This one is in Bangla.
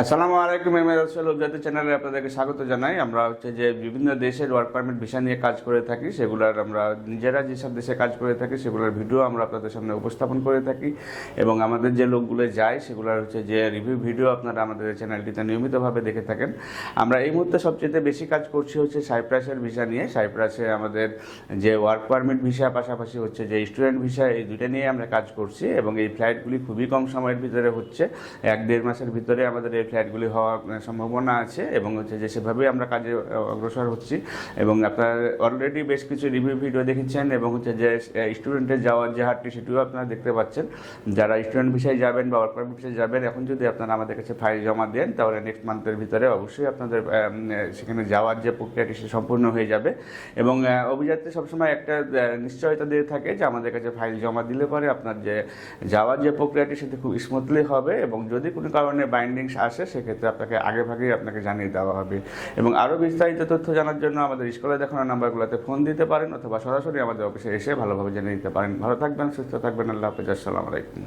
আসসালামু আলাইকুম, এম রসুল উপজাতি চ্যানেলে আপনাদেরকে স্বাগত জানাই। আমরা হচ্ছে যে বিভিন্ন দেশের ওয়ার্ক পারমিট ভিসা নিয়ে কাজ করে থাকি, সেগুলোর আমরা নিজেরা যেসব দেশে কাজ করে থাকি, সেগুলোর ভিডিও আমরা আপনাদের সামনে উপস্থাপন করে থাকি। এবং আমাদের যে লোকগুলো যায়, সেগুলোর হচ্ছে যে রিভিউ ভিডিও আপনারা আমাদের চ্যানেলটিতে নিয়মিতভাবে দেখে থাকেন। আমরা এই মুহূর্তে সবচেয়ে বেশি কাজ করছি হচ্ছে সাইপ্রাসের ভিসা নিয়ে। সাইপ্রাসে আমাদের যে ওয়ার্ক পারমিট ভিসা পাশাপাশি হচ্ছে যে স্টুডেন্ট ভিসা এই দুইটা নিয়ে আমরা কাজ করছি। এবং এই ফ্লাইটগুলি খুবই কম সময়ের ভিতরে হচ্ছে, এক দেড় মাসের ভিতরে আমাদের এই ফ্লাইটগুলি হওয়ার সম্ভাবনা আছে এবং হচ্ছে যে সেভাবেই আমরা কাজে অগ্রসর হচ্ছি। এবং আপনার অলরেডি বেশ কিছু রিভিউ ভিডিও দেখেছেন এবং হচ্ছে যে স্টুডেন্টের যাওয়ার যে হারটি সেটিও আপনারা দেখতে পাচ্ছেন। যারা স্টুডেন্ট বিষয়ে যাবেন বা ওয়ার্ক পারমিট বিষয়ে যাবেন, এখন যদি আপনারা আমাদের কাছে ফাইল জমা দেন, তাহলে নেক্সট মান্থের ভিতরে অবশ্যই আপনাদের সেখানে যাওয়ার যে প্রক্রিয়াটি সে সম্পূর্ণ হয়ে যাবে। এবং অভিযাত্রী সবসময় একটা নিশ্চয়তা দিয়ে থাকে যে আমাদের কাছে ফাইল জমা দিলে পরে আপনার যে, যাওয়ার যে প্রক্রিয়াটি সেটি খুব স্মুথলি হবে এবং যদি কোনো কারণে বাইন্ডিংস আসে সেক্ষেত্রে আপনাকে আগে ভাগেই আপনাকে জানিয়ে দেওয়া হবে। এবং আরও বিস্তারিত তথ্য জানার জন্য আমাদের স্কুলে দেখানোর নাম্বারগুলোতে ফোন দিতে পারেন অথবা সরাসরি আমাদের অফিসে এসে ভালোভাবে জেনে নিতে পারেন। ভালো থাকবেন, সুস্থ থাকবেন, আল্লাহ হাফেজ, আসসালামু আলাইকুম।